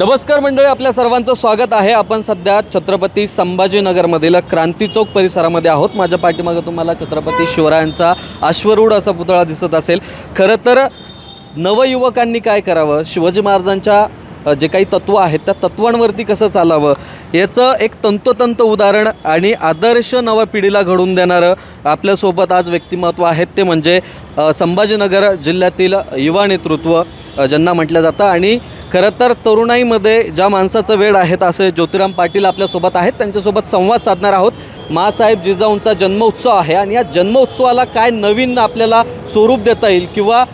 नमस्कार मंडळी आपल्या सर्वांचं स्वागत आहे. आपण सध्या छत्रपती संभाजीनगरमधील क्रांती चौक परिसरामध्ये आहोत. माझ्या पाठीमागं तुम्हाला छत्रपती शिवरायांचा अश्वरूढ असा पुतळा दिसत असेल. खरं तर नवयुवकांनी काय करावं? शिवाजी महाराजांच्या जे काही तत्त्व आहेत त्या तत्वांवरती कसं चालावं? याचं एक तंतोतंत उदाहरण आणि आदर्श नव्या पिढीला घडून देणारं आपल्यासोबत आज व्यक्तिमत्व आहेत ते म्हणजे संभाजीनगर जिल्ह्यातील युवा नेतृत्व ज्यांना म्हटलं जातं. आणि खरं तर तरुणाईमध्ये ज्या माणसाचं वेळ आहेत असे ज्योतिराम पाटील आपल्यासोबत आहेत त्यांच्यासोबत संवाद साधणार आहोत. माँसाहेब जिजाऊंचा जन्मोत्सव आहे आणि या जन्मोत्सवाला काय नवीन आपल्याला स्वरूप देता येईल किंवा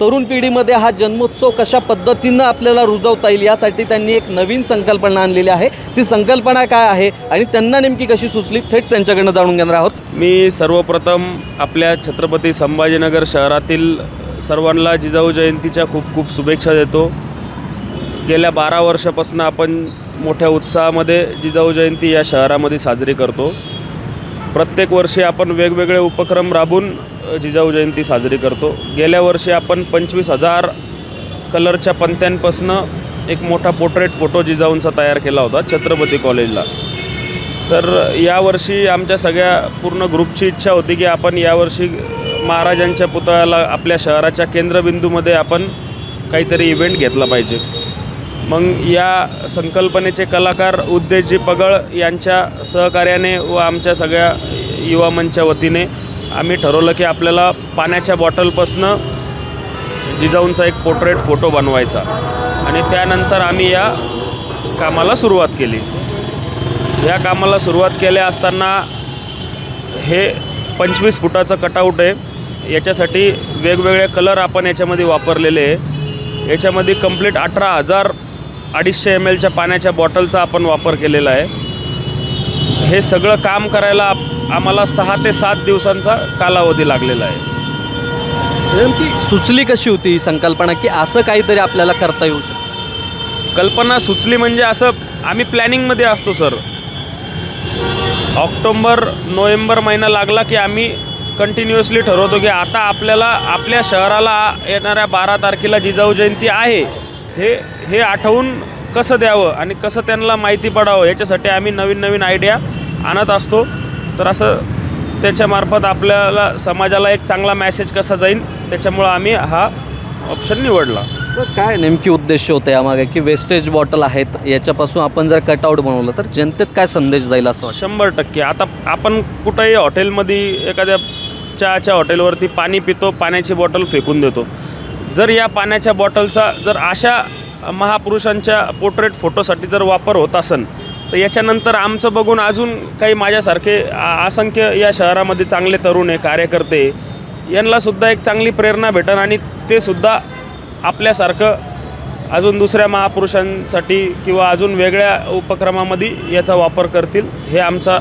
तरुण पिढीमध्ये हा जन्मोत्सव कशा पद्धतीनं आपल्याला रुजवता येईल यासाठी त्यांनी एक नवीन संकल्पना आणलेली आहे. ती संकल्पना काय आहे आणि त्यांना नेमकी कशी सुचली थेट त्यांच्याकडनं जाणून घेणार आहोत. मी सर्वप्रथम आपल्या छत्रपती संभाजीनगर शहरातील सर्वांना जिजाऊ जयंतीच्या खूप खूप शुभेच्छा देतो. गेल्या बारा वर्षापासून आपण मोठ्या उत्साहामध्ये जिजाऊ जयंती या शहरामध्ये साजरी करतो. प्रत्येक वर्षी आपण वेगवेगळे उपक्रम राबून जिजाऊ जयंती साजरी करतो. गेल्या वर्षी आपण पंचवीस हजार कलरच्या पंत्यांपासनं एक मोठा पोर्ट्रेट फोटो जिजाऊंचा तयार केला होता छत्रपती कॉलेजला. तर यावर्षी आमच्या सगळ्या पूर्ण ग्रुपची इच्छा होती की आपण यावर्षी महाराजांच्या पुतळ्याला आपल्या शहराच्या केंद्रबिंदूमध्ये आपण काहीतरी इव्हेंट घेतला पाहिजे. मग या संकल्पनेचे कलाकार उद्देशजी पगळ यांच्या सहकार्याने व आमच्या सगळ्या युवा मंचच्या वतीने आम्ही ठरवलं की आपल्याला पाण्याच्या बॉटलपासनं जिजाऊंचा एक पोर्ट्रेट फोटो बनवायचा. आणि त्यानंतर आम्ही या कामाला सुरुवात केली. या कामाला सुरुवात केल्या असताना हे पंचवीस फुटाचं कटआउट आहे. याच्यासाठी वेगवेगळे कलर आपण याच्यामध्ये वापरलेले आहे. याच्यामध्ये कंप्लीट अठरा हजार अडीचशे एम एलच्या पाण्याच्या बॉटलचा आपण वापर केलेला आहे. हे सगळं काम करायला आम्हाला सहा ते सात दिवसांचा कालावधी लागलेला आहे. नेमकी सुचली कशी होती ही संकल्पना की असं काहीतरी आपल्याला करता येऊ शकतं? कल्पना सुचली म्हणजे असं आम्ही प्लॅनिंगमध्ये असतो सर ऑक्टोंबर नोव्हेंबर महिना लागला की आम्ही कंटिन्युअसली ठरवतो की आता आपल्याला आपल्या शहराला येणाऱ्या बारा तारखेला जिजाऊ जयंती आहे. हे हे आठवून कसं द्यावं आणि कसं त्यांना माहिती पडावं याच्यासाठी आम्ही नवीन नवीन आयडिया आणत असतो. तर असं त्याच्यामार्फत आपल्याला समाजाला एक चांगला मॅसेज कसा जाईल त्याच्यामुळं आम्ही हा ऑप्शन निवडला. काय नेमकी उद्देश होते यामागे? की वेस्टेज बॉटल आहेत याच्यापासून आपण जर कटआउट बनवलं तर जनतेत काय संदेश जाईल असं शंभर टक्के. आता आपण कुठंही हॉटेलमध्ये एखाद्या चहाच्या हॉटेलवरती पाणी पितो पाण्याची बॉटल फेकून देतो. जर या पाण्याच्या बॉटलचा जर अशा महापुरुषांच्या पोर्ट्रेट फोटोसाठी जर वापर होत असेल तर याच्यानंतर आमचं बघून अजून काही माझ्यासारखे असंख्य या शहरामध्ये चांगले तरुण आहे कार्यकर्ते यांनासुद्धा एक चांगली प्रेरणा भेटन आणि ते सुद्धा आपल्यासारखं अजून दुसऱ्या महापुरुषांसाठी किंवा अजून वेगळ्या उपक्रमामध्ये याचा वापर करतील हे आमचा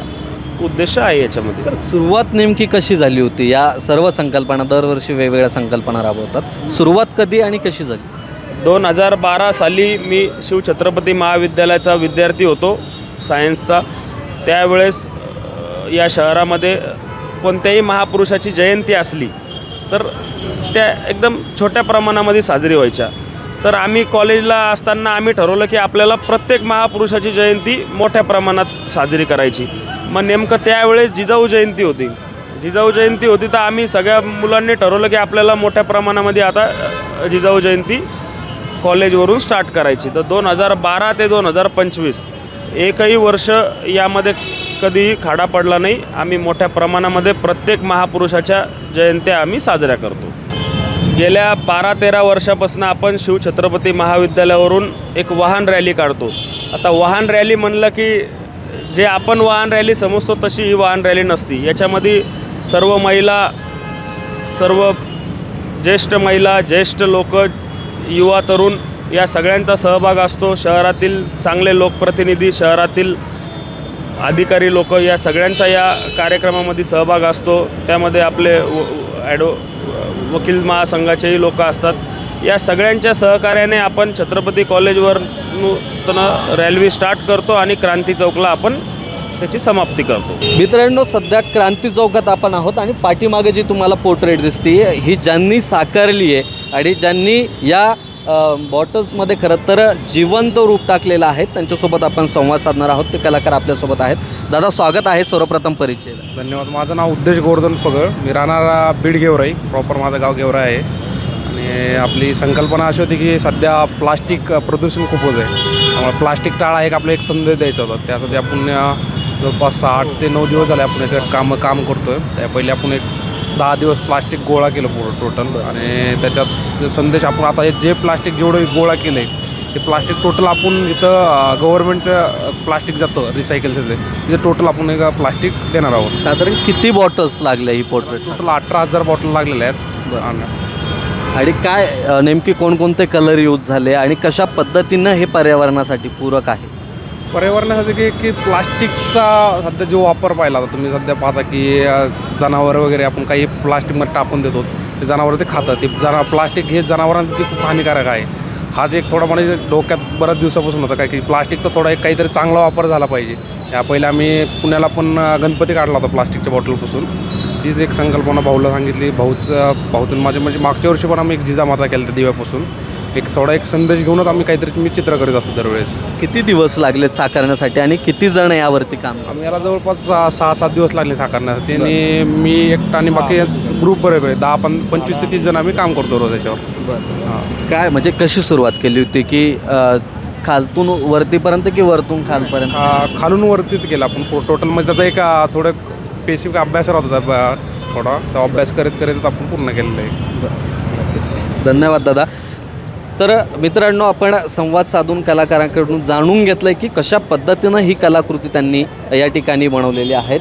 उद्देश आहे याच्यामध्ये. तर सुरुवात नेमकी कशी झाली होती? या सर्व संकल्पना दरवर्षी वेगवेगळ्या संकल्पना राबवतात. सुरुवात कधी आणि कशी झाली? दोन हजार बारा साली मी शिवछत्रपती महाविद्यालयाचा विद्यार्थी होतो सायन्सचा. त्यावेळेस या शहरामध्ये कोणत्याही महापुरुषाची जयंती असली तर त्या एकदम छोट्या प्रमाणामध्ये साजरी व्हायच्या. तर आम्ही कॉलेजला असताना आम्ही ठरवलं की आपल्याला प्रत्येक महापुरुषाची जयंती मोठ्या प्रमाणात साजरी करायची. मग नेमकं त्यावेळेस जिजाऊ जयंती होती. जिजाऊ जयंती होती तर आम्ही सगळ्या मुलांनी ठरवलं की आपल्याला मोठ्या प्रमाणामध्ये आता जिजाऊ जयंती कॉलेजवरून स्टार्ट करायची. तर दोन हजार बारा ते दोन हजार पंचवीस एकही वर्ष यामध्ये कधीही खाडा पडला नाही. आम्ही मोठ्या प्रमाणामध्ये प्रत्येक महापुरुषाच्या जयंत्या आम्ही साजऱ्या करतो. गेल्या बारा तेरा वर्षापासून आपण शिवछत्रपती महाविद्यालयावरून एक वाहन रॅली काढतो. आता वाहन रॅली म्हणलं की जे आपण वाहन रॅली समजतो तशी ही वाहन रॅली नसती. याच्यामध्ये सर्व महिला सर्व ज्येष्ठ महिला ज्येष्ठ लोक युवा तरुण या सगळ्यांचा सहभाग असतो. शहरातील चांगले लोकप्रतिनिधी शहरातील अधिकारी लोक या सगळ्यांचा या कार्यक्रमामध्ये सहभाग असतो. त्यामध्ये आपले ॲडो वकील महासंघाचेही लोक असतात. या सगळ्यांच्या सहकार्याने आपण छत्रपती कॉलेजवर नूतन रॅल्वे स्टार्ट करतो आणि क्रांती चौकला आपण त्याची समाप्ती करतो. मित्रांनो सध्या क्रांती चौकात आपण आहोत आणि पाठीमागे जी तुम्हाला पोर्ट्रेट दिसते ही ज्यांनी साकारली आहे आणि ज्यांनी या बॉटल्समध्ये खरं तर जिवंत रूप टाकलेलं आहे त्यांच्यासोबत आपण संवाद साधणार आहोत. ते कलाकार आपल्यासोबत आहेत. दादा स्वागत आहे सर्वप्रथम परिचय. धन्यवाद. माझं नाव उद्देश गोवर्धन पगळ. मी राहणारा बीड गेवराई प्रॉपर माझं गाव गेवराई आहे. आणि आपली संकल्पना अशी होती की सध्या प्लास्टिक प्रदूषण खूप होत आहे त्यामुळे प्लास्टिक टाळा एक आपलं एक संदेश द्यायचा होता. त्यासाठी आपण जवळपास आठ ते नऊ दिवस झाले आपण याचं काम काम करतो आहे त्या पहिले आपण एक दहा दिवस प्लास्टिक गोळा केलं पूर्ण टोटल आणि त्याच्यात संदेश आपण आता हे जे प्लास्टिक जेवढं गोळा केलं आहे ते प्लास्टिक टोटल आपण जिथं गव्हर्नमेंटचं प्लास्टिक जातं रिसायकलचं तिथे टोटल आपण एक प्लास्टिक देणार आहोत. साधारण किती बॉटल्स लागल्या ही पोर्ट्रेट टोटल अठरा हजार बॉटल लागलेल्या आहेत. आणि आणि काय नेमकी कोणकोणते कलर यूज झाले आणि कशा पद्धतीनं हे पर्यावरणासाठी पूरक आहे? पर्यावरणासाठी की की प्लास्टिकचा सध्या जो वापर पाहिला होता तुम्ही सध्या पाहता की जनावर वगैरे आपण काही प्लास्टिकमध्ये टाकून देतो ते जनावर ते खातात. ते जना प्लास्टिक हे जनावरांसाठी ते खूप हानिकारक आहे. हाच एक थोडा म्हणजे डोक्यात बऱ्याच दिवसापासून होता काय की प्लास्टिकचा थोडा एक काहीतरी चांगला वापर झाला पाहिजे. या पहिले आम्ही पुण्याला पण गणपती काढला होता प्लास्टिकच्या बॉटलपासून. तीच एक संकल्पना भाऊला सांगितली. भाऊच भाऊचं माझे म्हणजे मागच्या वर्षी पण आम्ही एक जिजामाता केलं त्या दिव्यापासून. एक थोडा एक संदेश घेऊनच आम्ही काहीतरी मी चित्र करीत असतो दरवेळेस. किती दिवस लागलेत साकारण्यासाठी आणि किती जण यावरती काम? आम्ही याला जवळपास सहा सहा सात दिवस लागले साकारण्यासाठी. आणि मी एकटा आणि बाकी ग्रुप बरोबर आहे दहा पण पंचवीस ते तीस जण आम्ही काम करतो रोज याच्यावर. हां. काय म्हणजे कशी सुरुवात केली होती की अ, खालतून वरतीपर्यंत की वरतून खालपर्यंत? खालून वरतीच गेला आपण. टोटल म्हणजे त्याचा एक थोडं बेसिक अभ्यास राहत होता ब- थोडा. तो अभ्यास करीत करीत आपण पूर्ण केलेलं आहे. धन्यवाद दादा. तर मित्रांनो आपण संवाद साधून कलाकारांकडून जाणून घेतलं आहे की कशा पद्धतीनं ही कलाकृती त्यांनी या ठिकाणी बनवलेली आहेत.